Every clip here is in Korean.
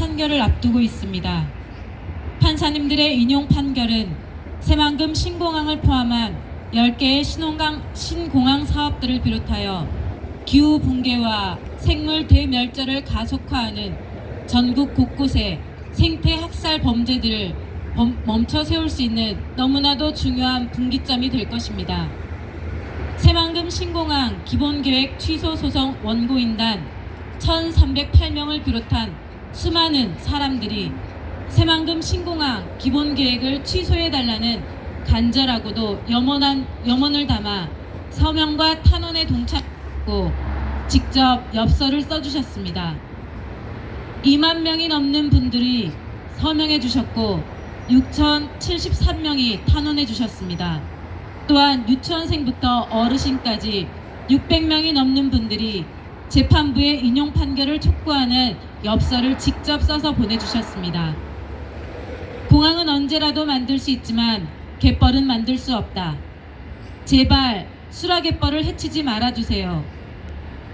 판결을 앞두고 있습니다. 판사님들의 인용 판결은 새만금 신공항을 포함한 10개의 신공항, 신공항 사업들을 비롯하여 기후 붕괴와 생물 대멸절을 가속화하는 전국 곳곳의 생태 학살 범죄들을 범- 멈춰 세울 수 있는 너무나도 중요한 분기점이 될 것입니다. 새만금 신공항 기본계획 취소 소송 원고인단 1,308명을 비롯한 수많은 사람들이 새만금 신공항 기본 계획을 취소해달라는 간절하고도 염원한 염원을 담아 서명과 탄원에 동참하고 직접 엽서를 써주셨습니다. 2만 명이 넘는 분들이 서명해 주셨고 6,073명이 탄원해 주셨습니다. 또한 유치원생부터 어르신까지 600명이 넘는 분들이 재판부의 인용 판결을 촉구하는 엽서를 직접 써서 보내주셨습니다. 공항은 언제라도 만들 수 있지만 갯벌은 만들 수 없다. 제발 수라갯벌을 해치지 말아주세요.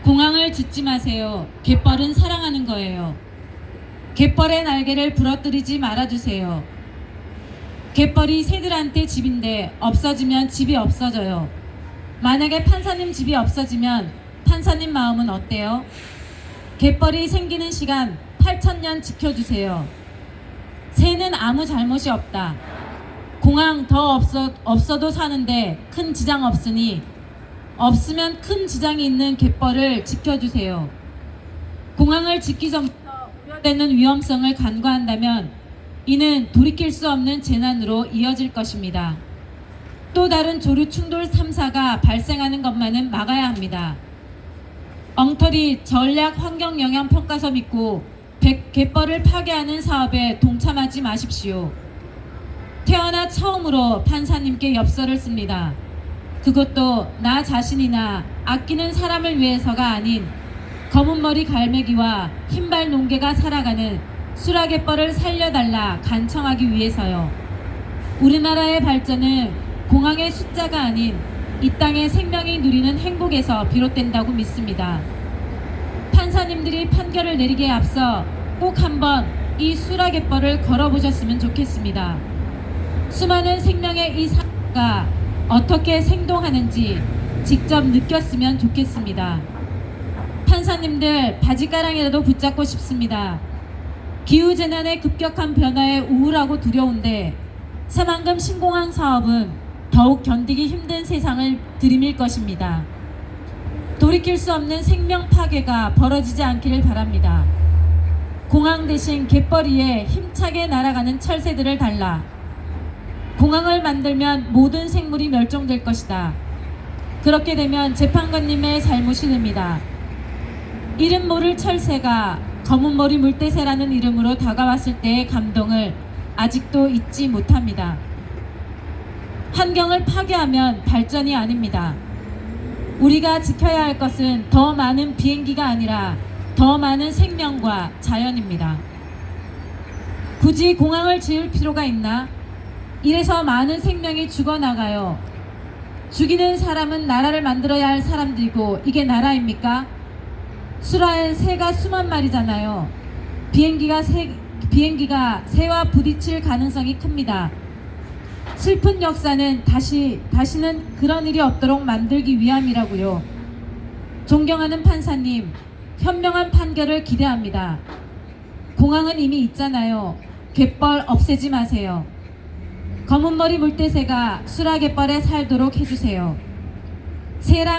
공항을 짓지 마세요. 갯벌은 사랑하는 거예요. 갯벌의 날개를 부러뜨리지 말아주세요. 갯벌이 새들한테 집인데 없어지면 집이 없어져요. 만약에 판사님 집이 없어지면 판사님 마음은 어때요? 갯벌이 생기는 시간 8천년 지켜주세요. 새는 아무 잘못이 없다. 공항 더 없어, 없어도 사는데 큰 지장 없으니 없으면 큰 지장이 있는 갯벌을 지켜주세요. 공항을 짓기 전부터 우려되는 위험성을 간과한다면 이는 돌이킬 수 없는 재난으로 이어질 것입니다. 또 다른 조류 충돌 3사가 발생하는 것만은 막아야 합니다. 엉터리 전략 환경 영향 평가서 믿고 백- 갯벌을 파괴하는 사업에 동참하지 마십시오. 태어나 처음으로 판사님께 엽서를 씁니다. 그것도 나 자신이나 아끼는 사람을 위해서가 아닌 검은 머리 갈매기와 흰발 농개가 살아가는 수라갯벌을 살려달라 간청하기 위해서요. 우리나라의 발전은 공항의 숫자가 아닌 이 땅의 생명이 누리는 행복에서 비롯된다고 믿습니다. 판사님들이 판결을 내리기에 앞서 꼭 한번 이 수라갯벌을 걸어보셨으면 좋겠습니다. 수많은 생명의 이 사가 어떻게 생동하는지 직접 느꼈으면 좋겠습니다. 판사님들 바지가랑이라도 붙잡고 싶습니다. 기후재난의 급격한 변화에 우울하고 두려운데 새만금 신공항 사업은 더욱 견디기 힘든 세상을 들이밀 것입니다. 돌이킬 수 없는 생명 파괴가 벌어지지 않기를 바랍니다. 공항 대신 갯벌 위에 힘차게 날아가는 철새들을 달라 공항을 만들면 모든 생물이 멸종될 것이다. 그렇게 되면 재판관님의 잘못이 됩니다. 이름 모를 철새가 검은 머리 물대새라는 이름으로 다가왔을 때의 감동을 아직도 잊지 못합니다. 환경을 파괴하면 발전이 아닙니다. 우리가 지켜야 할 것은 더 많은 비행기가 아니라 더 많은 생명과 자연입니다. 굳이 공항을 지을 필요가 있나? 이래서 많은 생명이 죽어나가요. 죽이는 사람은 나라를 만들어야 할 사람들이고 이게 나라입니까? 수라엔 새가 수만 마리잖아요. 비행기가 새, 비행기가 새와 부딪힐 가능성이 큽니다. 슬픈 역사는 다시 다시는 그런 일이 없도록 만들기 위함이라고요. 존경하는 판사님, 현명한 판결을 기대합니다. 공항은 이미 있잖아요. 갯벌 없애지 마세요. 검은 머리 물대새가 수라갯벌에 살도록 해주세요. 새랑